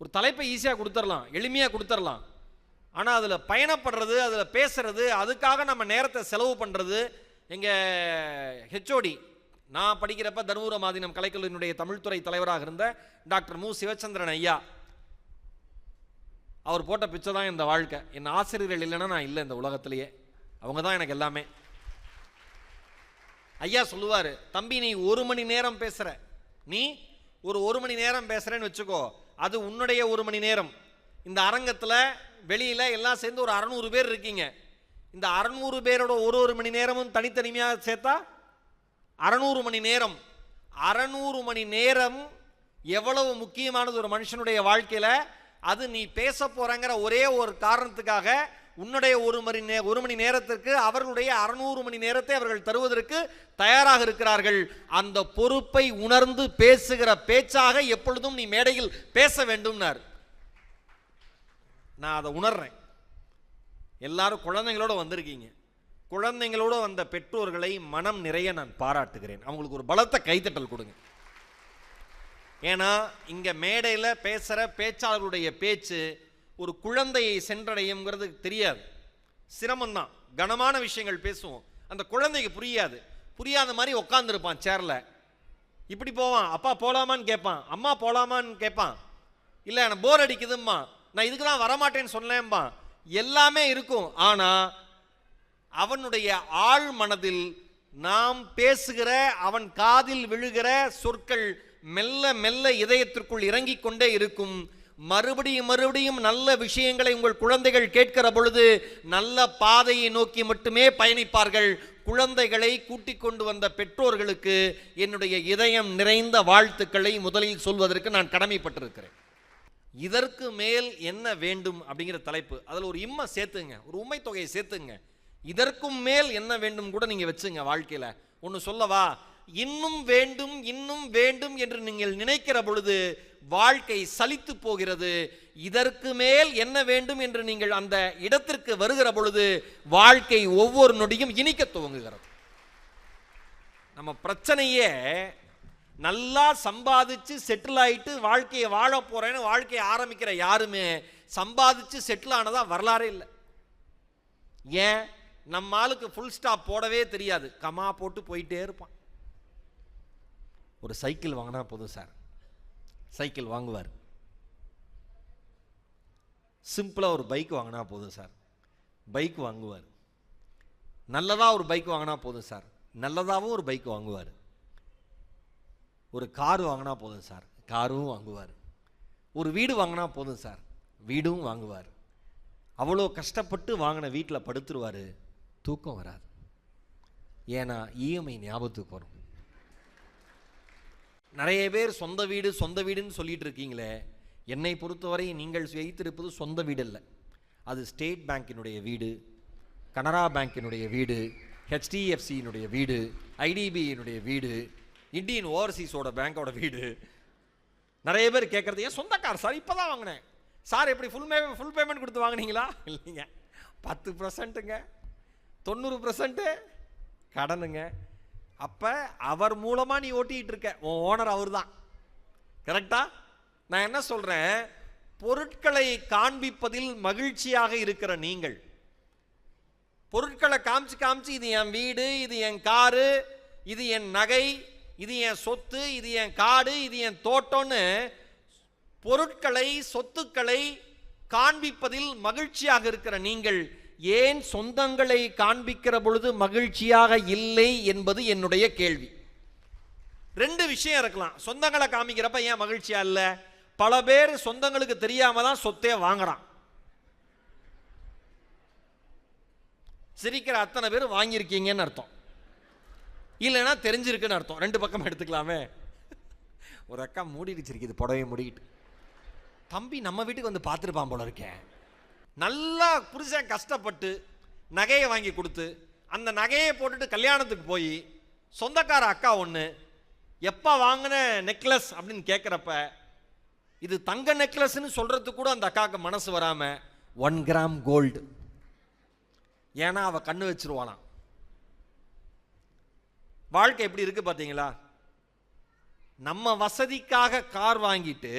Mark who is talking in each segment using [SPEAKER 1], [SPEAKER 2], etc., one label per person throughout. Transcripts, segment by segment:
[SPEAKER 1] ஒரு தலைப்பை ஈஸியாக கொடுத்துடலாம் எளிமையாக கொடுத்துடலாம் ஆனால் அதில் பயணப்படுறது அதில் பேசுகிறது அதுக்காக நம்ம நேரத்தை செலவு பண்ணுறது எங்கள் ஹெச்ஓடி நான் படிக்கிறப்ப தருமபுர மாதினம் கலைக்கல்லூரியினுடைய தமிழ்துறை தலைவராக இருந்த டாக்டர் மு. சிவச்சந்திரன் ஐயா. அவர் போட்ட பிச்சை தான் இந்த வாழ்க்கை. என் ஆசிரியர்கள் இல்லைன்னா நான் இல்லை இந்த உலகத்திலேயே. அவங்க தான் எனக்கு எல்லாமே. ஐயா சொல்லுவார் தம்பி நீ ஒரு மணி நேரம் பேசுகிற நீ ஒரு ஒரு மணி நேரம் பேசுகிறேன்னு வச்சுக்கோ. அது உன்னுடைய ஒரு மணி நேரம். இந்த அரங்கத்தில் வெளியில் எல்லாம் சேர்ந்து ஒரு அறநூறு பேர் இருக்கீங்க. இந்த அறநூறு பேரோட ஒரு ஒரு மணி நேரமும் தனித்தனிமையாக சேர்த்தா? அறநூறு மணி நேரம். அறநூறு மணி நேரம் எவ்வளவு முக்கியமானது ஒரு மனுஷனுடைய வாழ்க்கையில்? அது நீ பேச போகிறங்கிற ஒரே ஒரு காரணத்துக்காக உன்னுடைய ஒரு மணி நே ஒரு மணி நேரத்திற்கு அவர்களுடைய அறநூறு மணி நேரத்தை அவர்கள் தருவதற்கு தயாராக இருக்கிறார்கள். அந்த பொறுப்பை உணர்ந்து பேசுகிற பேச்சாக எப்பொழுதும் நீ மேடையில் பேச வேண்டும்னார். நான் அதை உணர்றேன். எல்லாரும் குழந்தைங்களோட வந்திருக்கீங்க. குழந்தைங்களோட வந்த பெற்றோர்களை மனம் நிறைய நான் பாராட்டுகிறேன். அவங்களுக்கு ஒரு பலத்த கைத்தட்டல் கொடுங்க. ஏன்னா இங்கே மேடையில் பேசுகிற பேச்சாளர்களுடைய பேச்சு ஒரு குழந்தையை சென்றடையுங்கிறது தெரியாது. சிரமம்தான். கனமான விஷயங்கள் பேசுவோம். அந்த குழந்தைக்கு புரியாது. புரியாத மாதிரி உட்காந்துருப்பான் சேரில் இப்படி போவான். அப்பா போகலாமான்னு கேட்பான். அம்மா போகலாமான்னு கேட்பான். இல்லை எனக்கு போர் அடிக்குதும்மா. நான் இதுக்கு தான் வரமாட்டேன்னு சொன்னேன்பா எல்லாமே இருக்கும். ஆனால் அவனுடைய ஆழ் மனதில் நாம் பேசுகிற அவன் காதில் விழுகிற சொற்கள் மெல்ல மெல்ல இதயத்திற்குள் இறங்கிக் கொண்டே இருக்கும். மறுபடியும் மறுபடியும் நல்ல விஷயங்களை உங்கள் குழந்தைகள் கேட்கிற பொழுது நல்ல பாதையை நோக்கி மட்டுமே பயணிப்பார்கள். குழந்தைகளை கூட்டிக் கொண்டு வந்த பெற்றோர்களுக்கு என்னுடைய இதயம் நிறைந்த வாழ்த்துக்களை முதலில் சொல்வதற்கு நான் கடமைப்பட்டிருக்கிறேன். இதற்கு மேல் என்ன வேண்டும் அப்படிங்கிற தலைப்பு. அதில் ஒரு இம்மை சேர்த்துங்க ஒரு உண்மை தொகையை சேர்த்துங்க. இதற்கும் மேல் என்ன வேண்டும் கூட நீங்கள் வச்சுங்க வாழ்க்கையில். ஒன்று சொல்லவா? இன்னும் வேண்டும் இன்னும் வேண்டும் என்று நீங்கள் நினைக்கிற பொழுது வாழ்க்கை சலித்து போகிறது. இதற்கு மேல் என்ன வேண்டும் என்று நீங்கள் அந்த இடத்திற்கு வருகிற பொழுது வாழ்க்கை ஒவ்வொரு நொடியும் இனிக்க துவங்குகிறது. நம்ம பிரச்சனையே நல்லா சம்பாதிச்சு செட்டில் ஆயிட்டு வாழ்க்கையை வாழ போறேன்னு வாழ்க்கையை ஆரம்பிக்கிற யாருமே சம்பாதிச்சு செட்டில் ஆனதா வரலாறே இல்லை. ஏன்? நம்ம ஆளுக்கு ஃபுல் ஸ்டாப் போடவே தெரியாது. கமா போட்டு போயிட்டே இருப்பான். ஒரு சைக்கிள் வாங்கினா போதும் சார். சைக்கிள் வாங்குவார். சிம்பிளாக ஒரு பைக் வாங்கினா போதும் சார். பைக் வாங்குவார். நல்லதாக ஒரு பைக் வாங்கினா போதும் சார். நல்லதாகவும் ஒரு பைக் வாங்குவார். ஒரு கார் வாங்கினா போதும் சார். காரும் வாங்குவார். ஒரு வீடு வாங்கினா போதும் சார். வீடும் வாங்குவார். அவ்வளோ கஷ்டப்பட்டு வாங்கின வீட்டில் படுத்துருவார். தூக்கம் வராது. ஏன்னா இஎம்ஐ ஞாபகத்துக்கு வரும். நிறைய பேர் சொந்த வீடு சொந்த வீடுன்னு சொல்லிட்டு இருக்கீங்களே. என்னை பொறுத்தவரை நீங்கள் வைத்திருப்பது சொந்த வீடு இல்லை அது ஸ்டேட் பேங்கினுடைய வீடு கனரா பேங்கினுடைய வீடு ஹெச்டிஎஃப்சியினுடைய வீடு ஐடிபியினுடைய வீடு இந்தியன் ஓவர்சீஸோட பேங்கோட வீடு. நிறைய பேர் கேட்குறது ஏன் சொந்த கார் சார்? இப்போ தான் வாங்கினேன். சார் எப்படி ஃபுல் மே ஃபுல் பேமெண்ட் கொடுத்து வாங்கினீங்களா? இல்லைங்க. பத்து பர்சன்ட்டுங்க தொண்ணூறு பர்சன்ட்டு கடனுங்க. அப்போ அவர் மூலமாக நீ ஓட்டிகிட்டு இருக்க. உன் ஓனர் அவர் தான் கரெக்டா நான் என்ன சொல்கிறேன் பொருட்களை காண்பிப்பதில் மகிழ்ச்சியாக இருக்கிற நீங்கள். பொருட்களை காமிச்சு காமிச்சு இது என் வீடு இது என் காரு இது என் நகை இது என் சொத்து இது என் காடு இது என் தோட்டம்னு பொருட்களை சொத்துக்களை காண்பிப்பதில் மகிழ்ச்சியாக இருக்கிற நீங்கள் ஏன் சொந்தங்களை காண்பிக்கிற பொழுது மகிழ்ச்சியாக இல்லை என்பது என்னுடைய கேள்வி. ரெண்டு விஷயம் இருக்கலாம். சொந்தங்களை காமிக்கிறப்ப ஏன் மகிழ்ச்சியா இல்ல? பல பேர் சொந்தங்களுக்கு தெரியாம தான் சொத்தே வாங்குறான். சிரிக்கிற அத்தனை பேர் வாங்கியிருக்கீங்கன்னு அர்த்தம். இல்லைன்னா தெரிஞ்சிருக்குன்னு அர்த்தம். ரெண்டு பக்கம் எடுத்துக்கலாமே. ஒரு அக்கா மூடிடுச்சிருக்கு இது புடவையை மூடிக்கிட்டு. தம்பி நம்ம வீட்டுக்கு வந்து பார்த்துருப்பான் போல இருக்கேன் நல்லா புருஷன் கஷ்டப்பட்டு நகையை வாங்கி கொடுத்து அந்த நகையை போட்டுட்டு கல்யாணத்துக்கு போய் சொந்தக்கார அக்கா ஒன்று எப்போ வாங்கின நெக்லஸ் அப்படின்னு கேட்குறப்ப இது தங்க நெக்லஸ்ன்னு சொல்கிறதுக்கு கூட அந்த அக்காவுக்கு மனசு வராமல் ஒன் கிராம் கோல்டு ஏன்னா அவள் கண்ணு வச்சிருவாளாம். வாழ்க்கை எப்படி இருக்குது பார்த்தீங்களா நம்ம வசதிக்காக கார் வாங்கிட்டு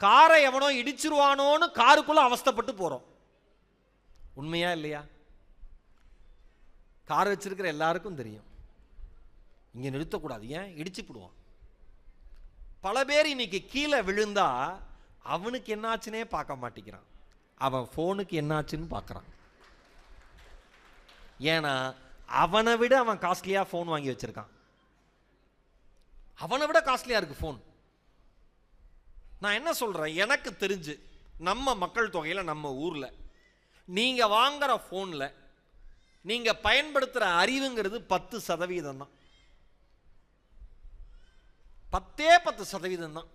[SPEAKER 1] காரை எவனோ இடிச்சிருவானோன்னு காருக்குள்ளே அவஸ்தைப்பட்டு போகிறோம் உண்மையா இல்லையா? கார் வச்சிருக்கிற எல்லாருக்கும் தெரியும். இங்கே நிறுத்தக்கூடாது. ஏன்? இடிச்சு போடுவான் பல பேர் இன்னைக்கு கீழே விழுந்தா அவனுக்கு என்னாச்சுன்னே பார்க்க மாட்டேங்கிறான். அவன் ஃபோனுக்கு என்னாச்சுன்னு பார்க்குறான். ஏன்னா அவனை விட அவன் காஸ்ட்லியாக ஃபோன் வாங்கி வச்சிருக்கான். அவனை விட காஸ்ட்லியாக இருக்குது ஃபோன். நான் என்ன சொல்கிறேன் எனக்கு தெரிஞ்சு நம்ம மக்கள் தொகையில் நம்ம ஊரில் நீங்கள் வாங்குகிற ஃபோனில் நீங்கள் பயன்படுத்துகிற அறிவுங்கிறது பத்து சதவீதம் தான் பத்தே பத்து சதவீதம் தான்